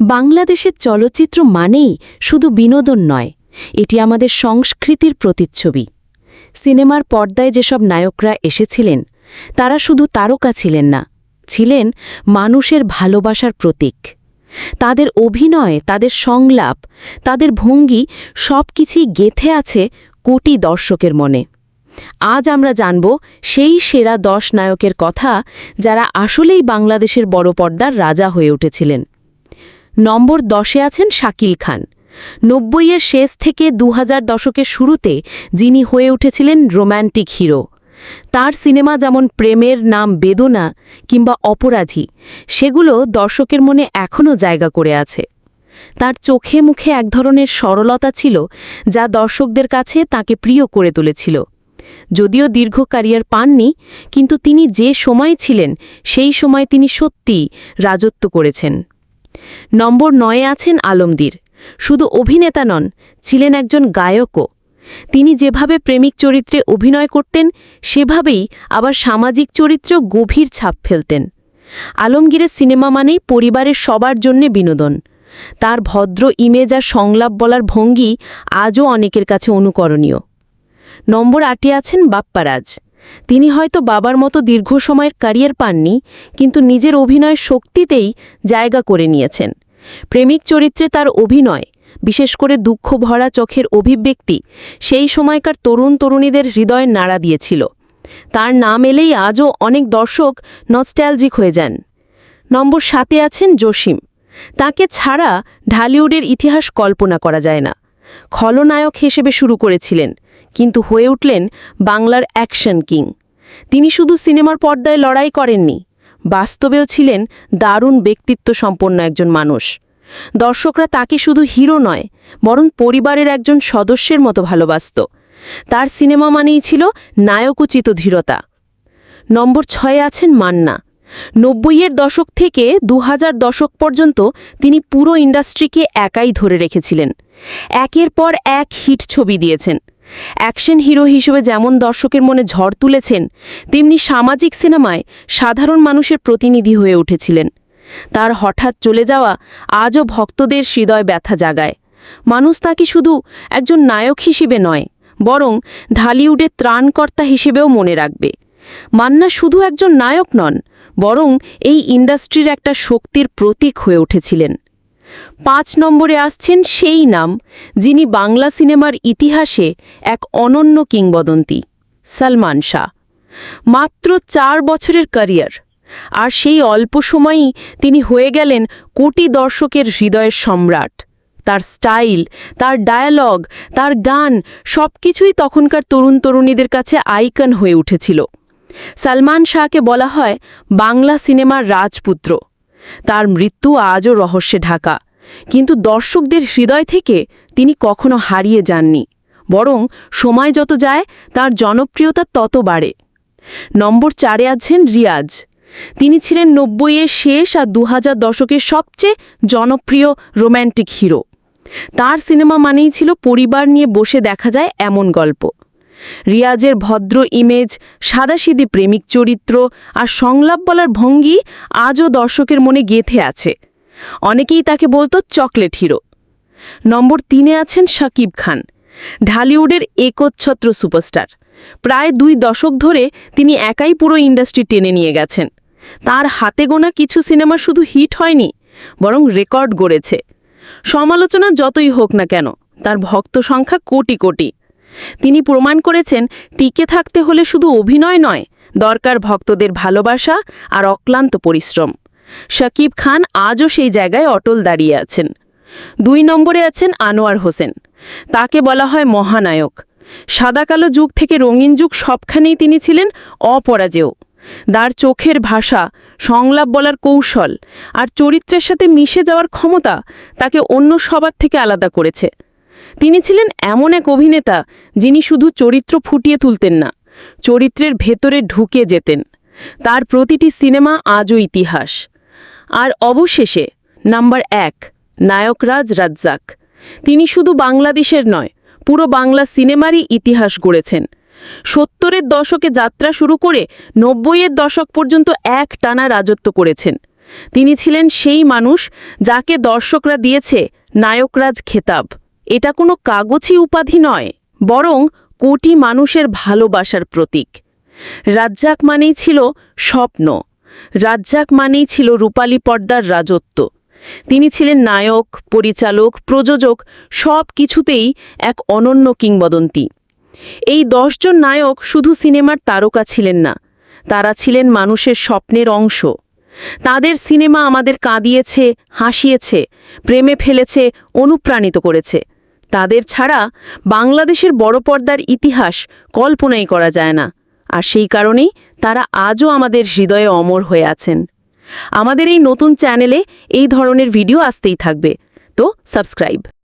বাংলাদেশের চলচ্চিত্র মানেই শুধু বিনোদন নয়, এটি আমাদের সংস্কৃতির প্রতিচ্ছবি। সিনেমার পর্দায় যেসব নায়করা এসেছিলেন, তারা শুধু তারকা ছিলেন না, ছিলেন মানুষের ভালোবাসার প্রতীক। তাদের অভিনয়, তাদের সংলাপ, তাদের ভঙ্গি সব কিছুই গেথে আছে কোটি দর্শকের মনে। আজ আমরা জানব সেই সেরা দশ নায়কের কথা যারা আসলেই বাংলাদেশের বড় পর্দার রাজা হয়ে উঠেছিলেন। নম্বর দশে আছেন শাকিল খান। নব্বইয়ের শেষ থেকে দু দশকের শুরুতে যিনি হয়ে উঠেছিলেন রোম্যান্টিক হিরো। তার সিনেমা যেমন প্রেমের নাম বেদনা কিংবা অপরাধী, সেগুলো দর্শকের মনে এখনও জায়গা করে আছে। তার চোখে মুখে এক ধরনের সরলতা ছিল যা দর্শকদের কাছে তাকে প্রিয় করে তুলেছিল। যদিও দীর্ঘ ক্যারিয়ার পাননি, কিন্তু তিনি যে সময় ছিলেন, সেই সময় তিনি সত্যিই রাজত্ব করেছেন। নম্বর নয়ে আছেন আলমদীর শুধু অভিনেতা নন, ছিলেন একজন গায়কও। তিনি যেভাবে প্রেমিক চরিত্রে অভিনয় করতেন, সেভাবেই আবার সামাজিক চরিত্রেও গভীর ছাপ ফেলতেন। আলমগীরের সিনেমা মানেই পরিবারের সবার জন্যে বিনোদন। তার ভদ্র ইমেজ আর সংলাপ বলার ভঙ্গি আজও অনেকের কাছে অনুকরণীয়। নম্বর আটে আছেন বাপ্পারাজ। তিনি হয়তো বাবার মতো দীর্ঘ সময়ের ক্যারিয়ার পাননি, কিন্তু নিজের অভিনয়ের শক্তিতেই জায়গা করে নিয়েছেন। প্রেমিক চরিত্রে তার অভিনয়, বিশেষ করে দুঃখ ভরা চোখের অভিব্যক্তি, সেই সময়কার তরুণ তরুণীদের হৃদয় নাড়া দিয়েছিল। তার নাম এলেই আজও অনেক দর্শক নস্ট্যালজিক হয়ে যান। নম্বর সাতে আছেন জসিম। তাকে ছাড়া ঢালিউডের ইতিহাস কল্পনা করা যায় না। খলনায়ক হিসেবে শুরু করেছিলেন, কিন্তু হয়ে উঠলেন বাংলার অ্যাকশন কিং। তিনি শুধু সিনেমার পর্দায় লড়াই করেননি, বাস্তবেও ছিলেন দারুণ ব্যক্তিত্ব সম্পন্ন একজন মানুষ। দর্শকরা তাকে শুধু হিরো নয়, বরং পরিবারের একজন সদস্যের মতো ভালোবাসত। তার সিনেমা মানেই ছিল নায়কোচিত ধীরতা। নম্বর ছয়ে আছেন মান্না। নব্বইয়ের দশক থেকে দু হাজার দশক পর্যন্ত তিনি পুরো ইন্ডাস্ট্রিকে একাই ধরে রেখেছিলেন। একের পর এক হিট ছবি দিয়েছেন। অ্যাকশন হিরো হিসেবে যেমন দর্শকের মনে ঝড় তুলেছেন, তেমনি সামাজিক সিনেমায় সাধারণ মানুষের প্রতিনিধি হয়ে উঠেছিলেন। তার হঠাৎ চলে যাওয়া আজও ভক্তদের হৃদয় ব্যথা জাগায়। মানুষ তাকে শুধু একজন নায়ক হিসেবে নয়, বরং ঢালিউডের ত্রাণকর্তা হিসেবেও মনে রাখবে। মান্না শুধু একজন নায়ক নন, বরং এই ইন্ডাস্ট্রির একটা শক্তির প্রতীক হয়ে উঠেছিলেন। পাঁচ নম্বরে আসছেন সেই নাম, যিনি বাংলা সিনেমার ইতিহাসে এক অনন্য কিংবদন্তি, সলমান শাহ। মাত্র চার বছরের ক্যারিয়ার, আর সেই অল্প সময়েই তিনি হয়ে গেলেন কোটি দর্শকের হৃদয়ের সম্রাট। তার স্টাইল, তার ডায়ালগ, তার গান সবকিছুই তখনকার তরুণ তরুণীদের কাছে আইকন হয়ে উঠেছিল। সালমান শাহকে বলা হয় বাংলা সিনেমার রাজপুত্র। তার মৃত্যু আজও রহস্যে ঢাকা। কিন্তু দর্শকদের হৃদয় থেকে তিনি কখনো হারিয়ে যাননি। বরং সময় যত যায়, তার জনপ্রিয়তা তত বাড়ে। নম্বর চারে আছেন রিয়াজ। তিনি ছিলেন নব্বইয়ের শেষ আর দু দশকের সবচেয়ে জনপ্রিয় রোম্যান্টিক হিরো। তার সিনেমা মানেই ছিল পরিবার নিয়ে বসে দেখা যায় এমন গল্প। রিয়াজের ভদ্র ইমেজ সাদাসিদি প্রেমিক চরিত্র আর সংলাপ বলার ভঙ্গি আজও দর্শকের মনে গেথে আছে। অনেকেই তাকে বলতো চকলেট হিরো। নম্বর তিনে আছেন শাকিব খান, ঢালিউডের একচ্ছত্র সুপারস্টার। প্রায় দুই দশক ধরে তিনি একাই পুরো ইন্ডাস্ট্রি টেনে নিয়ে গেছেন। তার হাতে গোনা কিছু সিনেমা শুধু হিট হয়নি, বরং রেকর্ড গড়েছে। সমালোচনা যতই হোক না কেন, তার ভক্ত সংখ্যা কোটি কোটি। তিনি প্রমাণ করেছেন, টিকে থাকতে হলে শুধু অভিনয় নয়, দরকার ভক্তদের ভালোবাসা আর অক্লান্ত পরিশ্রম। শাকিব খান আজও সেই জায়গায় অটল দাঁড়িয়ে আছেন। দুই নম্বরে আছেন আনোয়ার হোসেন। তাকে বলা হয় মহানায়ক। সাদাকালো যুগ থেকে রঙিন যুগ সবখানেই তিনি ছিলেন অপরাজেয়। তার চোখের ভাষা, সংলাপ বলার কৌশল আর চরিত্রের সাথে মিশে যাওয়ার ক্ষমতা তাকে অন্য সবার থেকে আলাদা করেছে। তিনি ছিলেন এমন এক অভিনেতা যিনি শুধু চরিত্র ফুটিয়ে তুলতেন না, চরিত্রের ভেতরে ঢুকে যেতেন। তার প্রতিটি সিনেমা আজও ইতিহাস। আর অবশেষে, নাম্বার এক নায়করাজ রাজ্জাক। তিনি শুধু বাংলাদেশের নয়, পুরো বাংলা সিনেমারই ইতিহাস গড়েছেন। সত্তরের দশকে যাত্রা শুরু করে নব্বইয়ের দশক পর্যন্ত এক টানা রাজত্ব করেছেন। তিনি ছিলেন সেই মানুষ যাকে দর্শকরা দিয়েছে নায়করাজ খেতাব। এটা কোনো কাগজি উপাধি নয়, বরং কোটি মানুষের ভালোবাসার প্রতীক। রাজ্জাক মানেই ছিল স্বপ্ন। রাজ্জাক মানেই ছিল রূপালী পর্দার রাজত্ব। তিনি ছিলেন নায়ক, পরিচালক, প্রযোজক, সব কিছুতেই এক অনন্য কিংবদন্তি। এই দশজন নায়ক শুধু সিনেমার তারকা ছিলেন না, তারা ছিলেন মানুষের স্বপ্নের অংশ। তাদের সিনেমা আমাদের কাঁদিয়েছে, হাসিয়েছে, প্রেমে ফেলেছে, অনুপ্রাণিত করেছে। তাদের ছাড়া বাংলাদেশের বড় পর্দার ইতিহাস কল্পনাই করা যায় না। আর সেই কারণেই তারা আজও আমাদের হৃদয়ে অমর হয়ে আছেন। আমাদের এই নতুন চ্যানেলে এই ধরনের ভিডিও আসতেই থাকবে। তো সাবস্ক্রাইব।